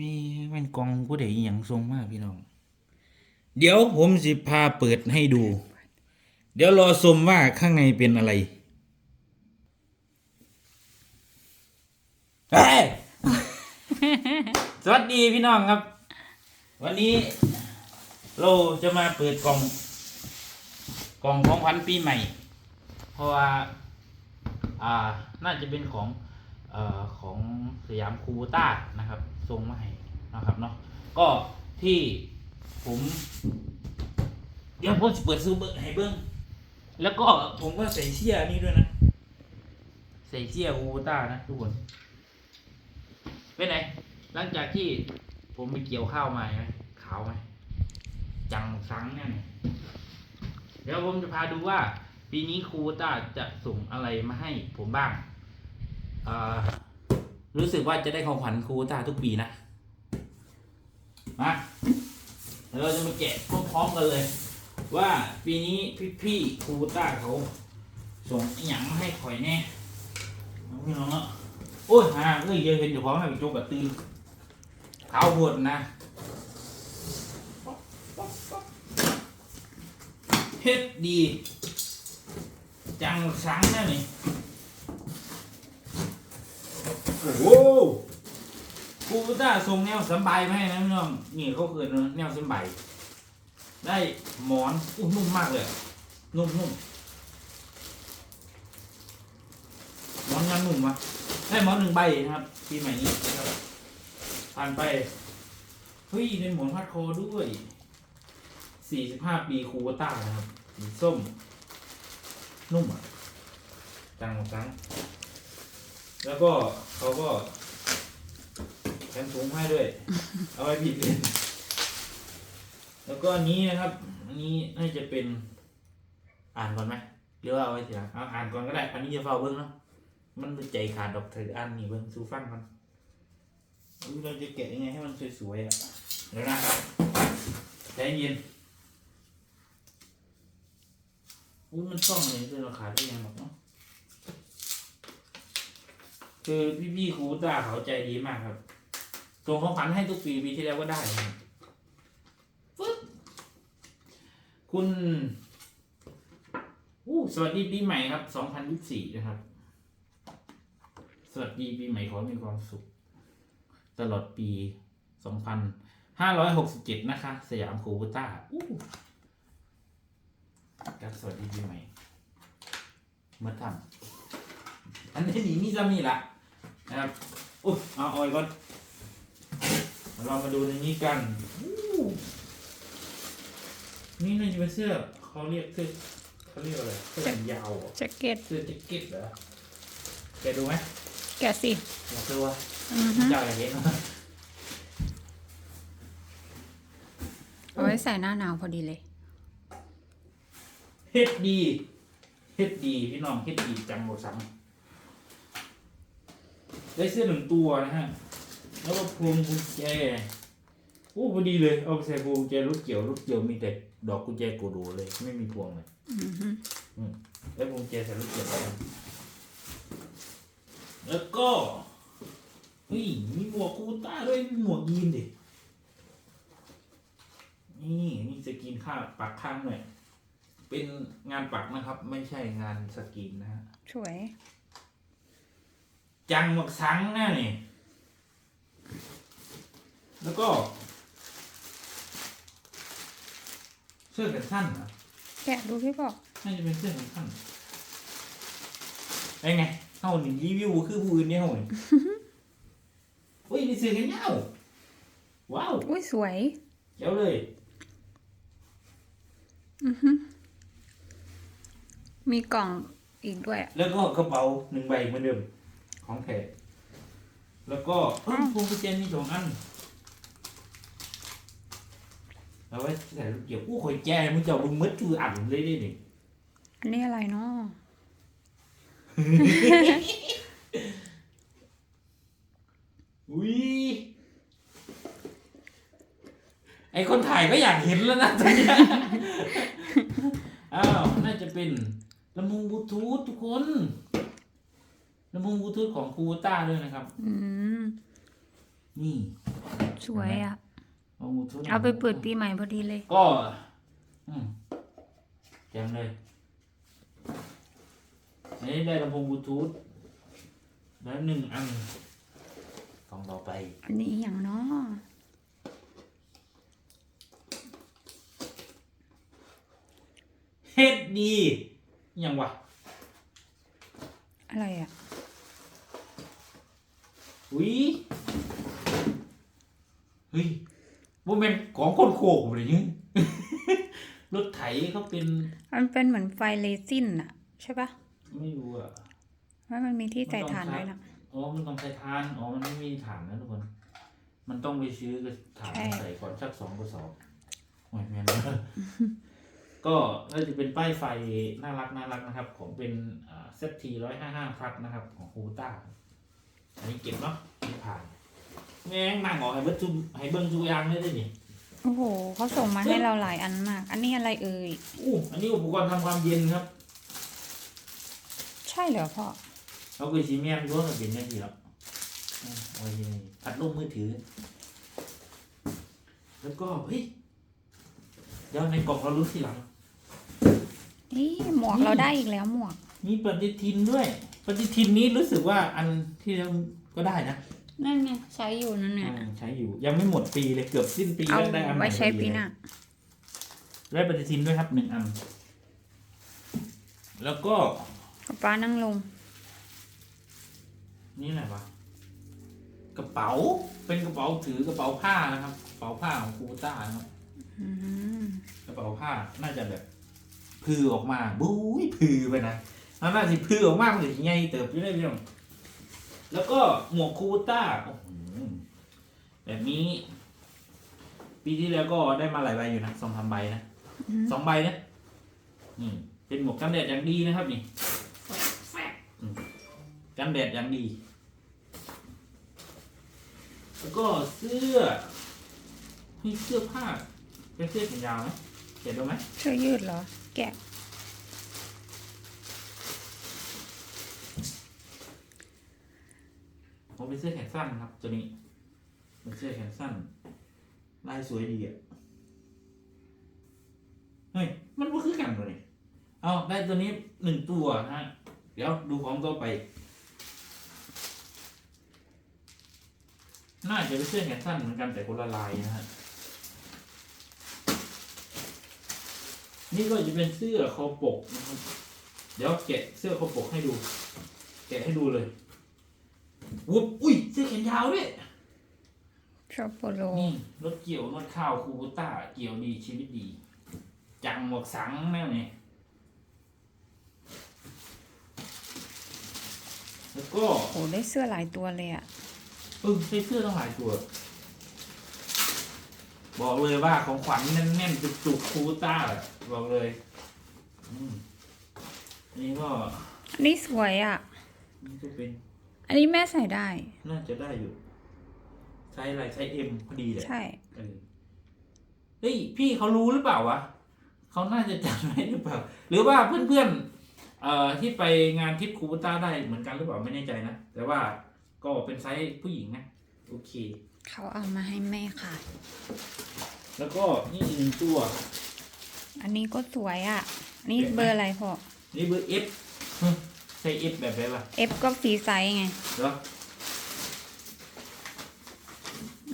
มีแม่นกล่องผู้ใดอย่างทรงมากพี่น้อง เดี๋ยวผมสิพาเปิดให้ดู เดี๋ยวรอชมว่าข้างในเป็นอะไรเฮ้ยสวัสดีพี่น้องครับ วันนี้เราจะมาเปิดกล่อง กล่องของขวัญปีใหม่ เพราะว่า อ่า น่าจะเป็นของ ออของสยามคูบูต้านะครับส่งมาให้นะครับเนาะก็ที่ผม เดี๋ยวผมจะเปิดซูเบอร์ให้เบิ้งแล้วก็ผมก็ใส่เสื้อนี่ด้วยนะ ใส่เสื้อคูบูต้านะทุกคนเป็นไงหลังจากที่ผมไปเกี่ยวข้าวมาไหมขาวไหมจังสังเนี่ยนี่เดี๋ยวผมจะพาดูว่า ปีนี้ครูต้าจะส่งอะไรมาให้ผมบ้าง รู้สึกว่าจะได้ของขวัญครูตาทุกปีนะ มาเราจะมาแกะพร้อมๆกันเลย ว่าปีนี้พี่ๆครูต้าเขาส่งอย่างมาให้ข่อยแน่พี่น้องเนาะโอ้ยฮะเอ้ยเยอะเห็นอยู่ของนะพี่โจกกับตื่นเท้าบวดนะเฮ็ดดี จังสังนะนี่ โอ้โหกูต้าส่งแนวสบายมาให้นะพี่น้องนี่เขาเกิดแนวสบายได้หมอนอุ้นุ่มมากเลย นุ่มนุ่มหมอนงานนุ่มวะได้หมอนหนึ่งใบนะครับปีใหม่นี้นะครับผ่านไปเฮ้ยได้หมอนพัดคอด้วยสี่สิบห้าปีคูวต้านะครับสีส้ม นุ่มอะจังหมดจัง แล้วก็เขาก็แถมถุงให้ด้วย เอาไว้ผิดเล่นแล้วก็อันนี้นะครับ อันนี้น่าจะเป็นอ่านก่อนไหมหรือว่าเอาไว้ทีหลังเอาอ่านก่อนก็ได้ อันนี้จะเฝ้าเบิ้งเนาะมันใจขาดดอกเธออ่านนี่เบิ้งซูฟังมันเราจะแกะยังไงให้มันสวยๆอะเดี๋ยวนะใจเย็นอุ้ยมันซ่อมอะไรคือเราขายได้ยังหรอกเนาะ คือพี่ๆครูต้าเขาใจดีมากครับส่งของขวัญให้ทุกปีปีที่แล้วก็ได้นะครับฟึ๊บคุณอู้สวัสดีปีใหม่ครับสองพันยี่สี่นะครับ สวัสดีปีใหม่ขอให้มีความสุข ตลอดปีสองพันห้าร้อยหกสิบเจ็ดนะคะ สยามครูต้าอู้ครับสวัสดีปีใหม่เมื่อทำ อันนี้หนีนี่จะมีละนะครับอุ้ยเอาออยก่อนเรามาดูในนี้กันอู้นี่น่าจะเป็นเสื้อเขาเรียกเสื้อเขาเรียกอะไรเสื้อแขนยาวเหรอแจ็คเก็ตเสื้อแจ็คเก็ตเหรอแกดูไหมแกะสิอยากดูว่าอือฮึเจ้าอยากเห็นไหมเอาไว้ใส่หน้าหนาวพอดีเลย เฮ็ดดี เฮ็ดดีพี่น้องเฮ็ดดีจังหมดสัง ได้เสื้อหนึ่งตัวนะฮะ แล้วก็พวงกุญแจโอ้พอดีเลย เอาไปใส่พวงกุญแจรถเกี่ยวรถเกี่ยวมีแต่ดอกกุญแจกูดูเลย ไม่มีพวงเลยอือฮึแล้วพวงกุญแจใส่รถเกี่ยวไปแล้วก็เฮ้ยมีหมวกกูต้าด้วยมีหมวกยีนดินี่มีสกรีนข้างปักข้างหน่อย เป็นงานปักนะครับ ไม่ใช่งานสกรีนนะฮะสวย จังหมวกสังนะนี่ แล้วก็ เสื้อแขนสั้นเหรอแกะดูพี่บอกน่าจะเป็นเสื้อแขนสั้นเป็นไงเฮานี่รีวิวคือผู้อื่นเนี่ยเฮานี่ อุ้ยนี่เสื้อแขนยาวว้าวอุ้ยสวย เจ๋วเลย อือฮึมีกล่องอีกด้วยอะแล้วก็กระเป๋าหนึ่งใบเหมือนเดิม ของแท้แล้วก็เอ้ยพวงกุญแจมีสองอันเอาไว้ใส่ลูกเกี่ยวอู้ข่อยแจมึงจะเอามึงมืดคืออัดเลยดินี่อันนี้อะไรเนาะอุ้ยไอคนถ่ายก็อยากเห็นแล้วนะตอนเนี้ยอ้าว น่าจะเป็นลำโพงบลูทูธทุกคน ลำโพงบลูทูธของคูต้าด้วยนะครับ อืม นี่สวยอะลงบลูทูธเอาไปเปิดปีใหม่พอดีเลย ก็ อืมแจ๋งเลยอันนี้ได้ลำโพงบลูทูธแล้วหนึ่งอันกล่องต่อไป อันนี้อย่างเนาะเฮ็ดดียังวะอะไรอะ อุ้ยเฮ้ยว่าเป็นของคนโขกเลยนี่รถไถเขาเป็น มันเป็นเหมือนไฟเลซินอะใช่ปะไม่รู้อะว่ามันมีที่ใส่ถ่านไว้นะอ๋อมันต้องใช้ทานอ๋อมันไม่มีฐานนะทุกคน มันต้องไปซื้อกระถางใส่ก่อนสักสองกระสอบโอ้ยแม่นมากก็น่าจะเป็นป้ายไฟน่ารักน่ารักนะครับ ของเป็นเซตทีร้อยห้าห้าพลัดนะครับ ของคูต้า อันนี้เก็บเนาะไม่ผ่านแม่งนั่งออกให้เบิ้งจูให้เบิ้งจูยางได้ด้วยนี่โอ้โหเขาส่งมาให้เราหลายอันมาก อันนี้อะไรเอ่ยอู้อันนี้อุปกรณ์ทำความเย็นครับใช่เหรอพ่อเราเคยซีเมียนรู้ว่าเป็นยังไงหรอกอืมเอาไว้ที่นี่พัดลมมือถือ แล้วก็เฮ้ยเดี๋ยวในกล่องเรารู้ทีหลังนี่หมวกเราได้อีกแล้วหมวก มีปฏิทินด้วย ปฏิทินนี้รู้สึกว่าอันที่เราก็ได้นะนั่นไงใช้อยู่นั่นเนี่ยอ่าใช้อยู่ยังไม่หมดปีเลยเกือบสิ้นปีเอาแล้วได้อันใหม่ไว้ใช้ปีหน้าได้ปฏิทินด้วยครับหนึ่งอัน แล้วก็ป๊าป้านั่งลง นี่อะไรวะกระเป๋าเป็นกระเป๋าถือกระเป๋าผ้านะครับกระเป๋าผ้าของคูต้านะครับ อืมกระเป๋าผ้าน่าจะแบบพือออกมาบุ้ยพือไปนะ แล้วน่าจะพือออกมามันจะใหญ่เติบอยู่ได้พี่น้องแล้วก็หมวกคูต้าโอ้โหแบบนี้ ปีที่แล้วก็ได้มาหลายใบอยู่นะสองสามใบนะสองใบนะนี่เป็นหมวกกันแดดอย่างดีนะครับนี่กันแดดอย่างดี แล้วก็เสื้อนี่เสื้อผ้าเป็นเสื้อแขนยาวไหมเห็นดูไหมเสื้อยืดเหรอ แกะ ผมเป็นเสื้อแขนสั้นครับตัวนี้เป็นเสื้อแขนสั้น ลายสวยดีอะเฮ้ยมันก็คือกันตัวนี้เอาได้ตัวนี้หนึ่งตัวฮะเดี๋ยวดูของตัวไป น่าจะเป็นเสื้อแขนสั้นเหมือนกันแต่คนละลายนะฮะนี่ก็จะเป็นเสื้อคอปกนะครับ เดี๋ยวแกะเสื้อคอปกให้ดู แกะให้ดูเลย วุบอุ้ยเสื้อแขนยาวด้วยชอบโปโลนี่รถเกี่ยวนวดข้าวคูบูต้า เกี่ยวดีชีวิตดี จังหมวกสังแน่เนี่ยแล้วก็โหได้เสื้อหลายตัวเลยอะเออใส่เสื้อต้องหลายตัว บอกเลยว่าของขวัญแน่นๆจุกๆคูบูต้าอะบอกเลยอืมอันนี้ก็อันนี้สวยอะนี่ก็เป็น อันนี้แม่ใส่ได้ น่าจะได้อยู่ ใช้อะไรใช้เอ็มพอดีเลยใช่เออเฮ้ยพี่เขารู้หรือเปล่าวะเขาน่าจะจัดไว้หรือเปล่า หรือว่าเพื่อนๆเอ่อที่ไปงานทริปคูบูต้าได้เหมือนกันหรือเปล่าไม่แน่ใจนะ แต่ว่าก็เป็นไซส์ผู้หญิงนะโอเค เขาเอามาให้แม่ค่ะ แล้วก็นี่อีกหนึ่งตัว อันนี้ก็สวยอะอันนี่เบอร์อะไรพ่อ นี่เบอร์เอฟ ใช่เอฟแบบไหนวะ F ก็ฟรีไซส์ไงเหรอ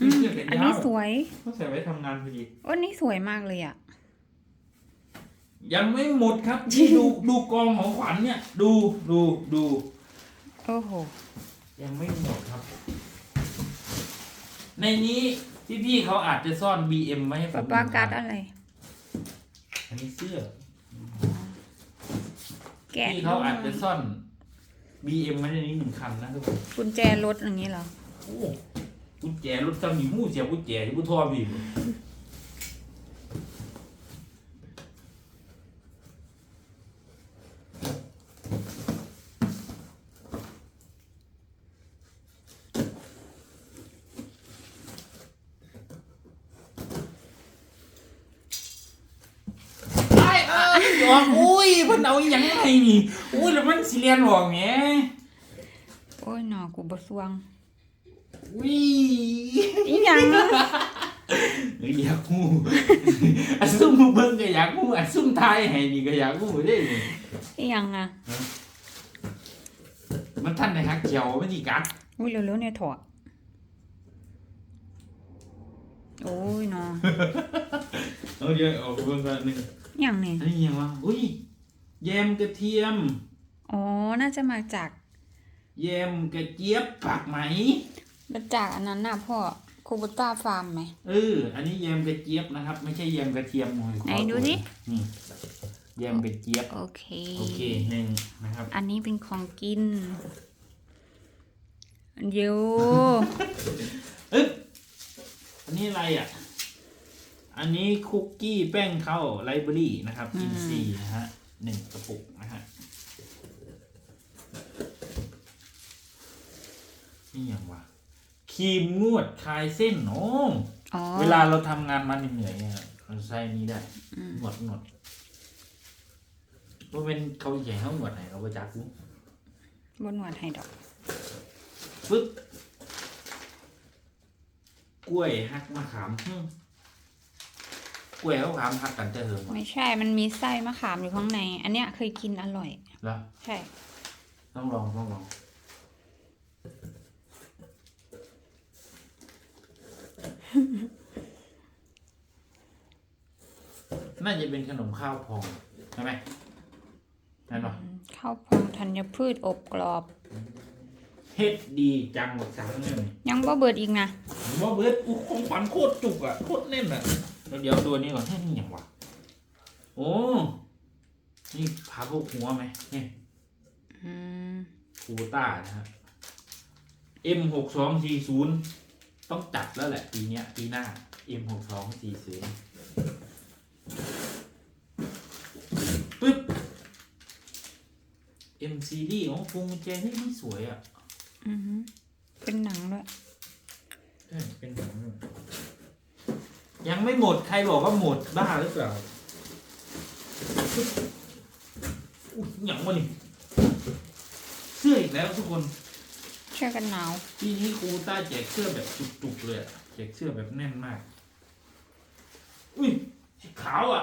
อืมเสื้อแขนอันยานี้วสวยก็ใส่ไว้ทำงานพอดี โอ้อันนี้สวยมากเลยอะ ยังไม่หมดครับที่ดูดูกองของขวัญเนี่ย ดูดูดู โอ้โห ยังไม่หมดครับ ในนี้พี่ๆเขาอาจจะซ่อน BM ไว้ให้ผมป๊าป้าการ์ดอะไร อันนี้เสื้อ แกะพี่เขาอาจจะซ่อน BM ไว้ในนี้หนึ่งคันนะทุกคนกุญแจรถอย่างนี้เหรอ โอ้กุญแจรถจำหนีมู่เสียกุญแจที่ผู้ทอบีบไอ้เอ้ยออกอุ้ยเพิ่นเอาอหยังไงนี่อุ้ยแล้วมันสิเรียนบอกแหมโอ้ยหนอกูบสวงอุ้ยอีหยังยังหรืออยากหูอันซุ่มเบิ่งก็อยากหูอันซุ่มทายให้นี่ก็อยากหูเด้นี่อีหยังอะมันท่านในฮักเขียวมันสิกัดอุ้ยเร็วๆเนี่ยถั่วโอ้ยเนาะเอาเดี๋ยวออกเบิ่งก่อนหนึง อหย่างนี่อันนี้ยังวะอุ้ยแยมกระเทียม อ๋อ น่าจะมาจากแยมกระเจี๊ยบผักไหม มาจากอันนั้นน่ะพ่อคูบูต้าฟาร์มไหม เออ อันนี้แยมกระเจี๊ยบนะครับ ไม่ใช่แยมกระเทียมโอ้ยขอไหนดูดินี่แยมกระเจี๊ยบ โอเค โอเคหนึ่งนะครับ อันนี้เป็นของกินเดี๋ยวอึ๊บอันนี้อะไรอะ อันนี้คุกกี้แป้งข้าวไลบรารีนะครับอินซีย์นะฮะหนึ่งกระปุกนะฮะนี่อย่างวะครีมนวดคลายเส้นโอ้อ๋อเวลาเราทำงานมาเหนื่อยๆเนี่ยเราใช้นี้ได้อืมนวดนวดว่าเป็นเขาใหญ่เขาหนวดไหนเขาไปจักกูบนหนวดให้ดอกปึ๊บกล้วยหักมะขามหึ่มก ล้วยเขาขามหักกันจะเหิมวะไม่ใช่ มันมีไส้มะขามอยู่ข้างใน อันเนี้ยเคยกินอร่อย แล้วใช่ ต้องลองต้องลองน่าจะเป็นขนมข้าวพองใช่ไหมนั่นปะข้าวพองธัญพืชอบกรอบ เฮ็ดดีจังหมดสังเนี่ยยังบ่เบิดอีกนะว่าเบิร์ดอู้ของขวัญโคตรจุกอะโคตรแน่นอะ แล้วเดี๋ยวตัวนี้ก่อนให้นี่อย่างวะโอ้นี่พาพวกหัวไหมเนี่ยอืมคูต้านะฮะ M หกสองสี่ศูนย์ต้องจัดแล้วแหละปีเนี้ยปีหน้า M หกสองสี่ศูนย์ปึ๊บ MCD ของพวงกุญแจนี่ไม่สวยอะ อือหือเป็นหนังด้วยใช่เป็นหนัง ยังไม่หมดใครบอกว่าหมดบ้าหรือเปล่าอุ๊ยหยังวะนี่เสื้ออีกแล้วทุกคน เชื่อกันหนาวปีนี้ครูต้าแจกเสื้อแบบจุกๆเลยอะแจกเสื้อแบบแน่นมาก อุ้ยสีขาวอะ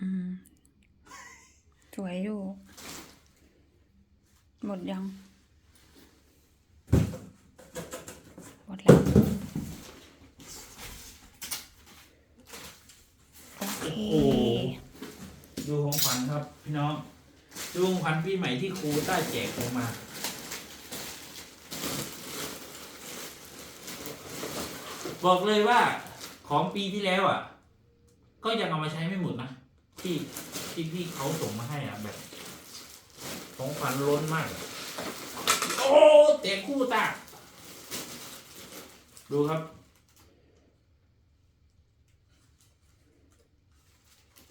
อืม สวยอยู่ หมดยัง หมดแล้ว โอเคโอ้โหดูของขวัญครับ พี่น้อง ดูของขวัญปีใหม่ที่ครูต้แจกออกมา บอกเลยว่าของปีที่แล้วอะ ก็ยังเอามาใช้ไม่หมดนะที่ที่พี่เขาส่งมาให้อะแบบ ของขวัญล้นมาก โอ้เตะคู่ตาดูครับ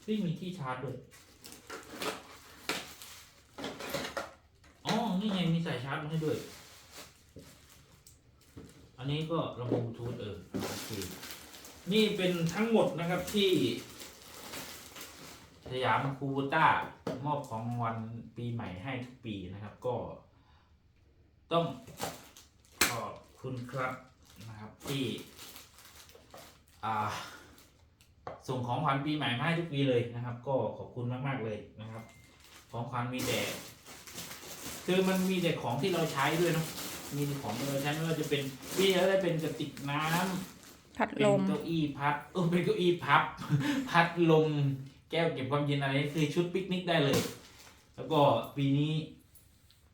นี่มีที่ชาร์จด้วย อ๋อ นี่ไงมีสายชาร์จมาให้ด้วย อันนี้ก็ลำโพงบลูทูธเออโอเคนี่เป็นทั้งหมดนะครับที่สยามคูบูต้ามอบของรางวันปีใหม่ให้ทุกปีนะครับ ก็ ต้องขอบคุณครับนะครับที่ อ่า ส่งของขวัญปีใหม่มาให้ทุกปีเลยนะครับ ก็ขอบคุณมากๆเลยนะครับ ของขวัญมีแต่คือมันมีแต่ของที่เราใช้ด้วยเนาะมีแต่ของที่เราใช้ไม่ว่าจะเป็นพี่จะได้เป็นกระติกน้ำพัดเป็นลมเก้าอี้พัดเออเป็นเก้าอี้พับ พัดลมแก้วเก็บความเย็นอะไรนี่คือชุดปิกนิกได้เลย แล้วก็ปีนี้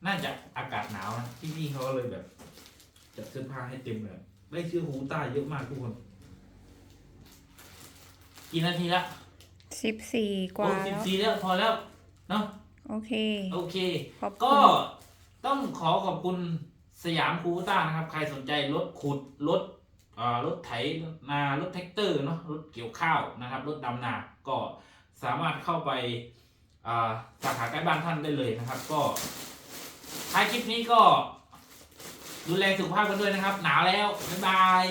น่าจะอากาศหนาวนะพี่ๆเขาก็เลยแบบ จัดเสื้อผ้าให้เต็มเลยได้เสื้อฮูต้าเยอะมากทุกคน กี่นาทีละสิบสี่กว่าสิบแล้ว สี่แล้วพอแล้วเนาะโอเค โอเค ขอบคุก็ณต้องขอขอบคุณสยามคูต้านะครับ ใครสนใจรถขุดรถอ่ารถไถนารถแท็กเตอร์เนาะรถเกี่ยวข้าวนะครับ รถดำนา ก็สามารถเข้าไปอ่าสาขาใกล้บ้านท่านได้เลยนะครับ ก็ท้ายคลิปนี้ก็ ดูแลสุขภาพกันด้วยนะครับ หนาวแล้ว บ๊ายบาย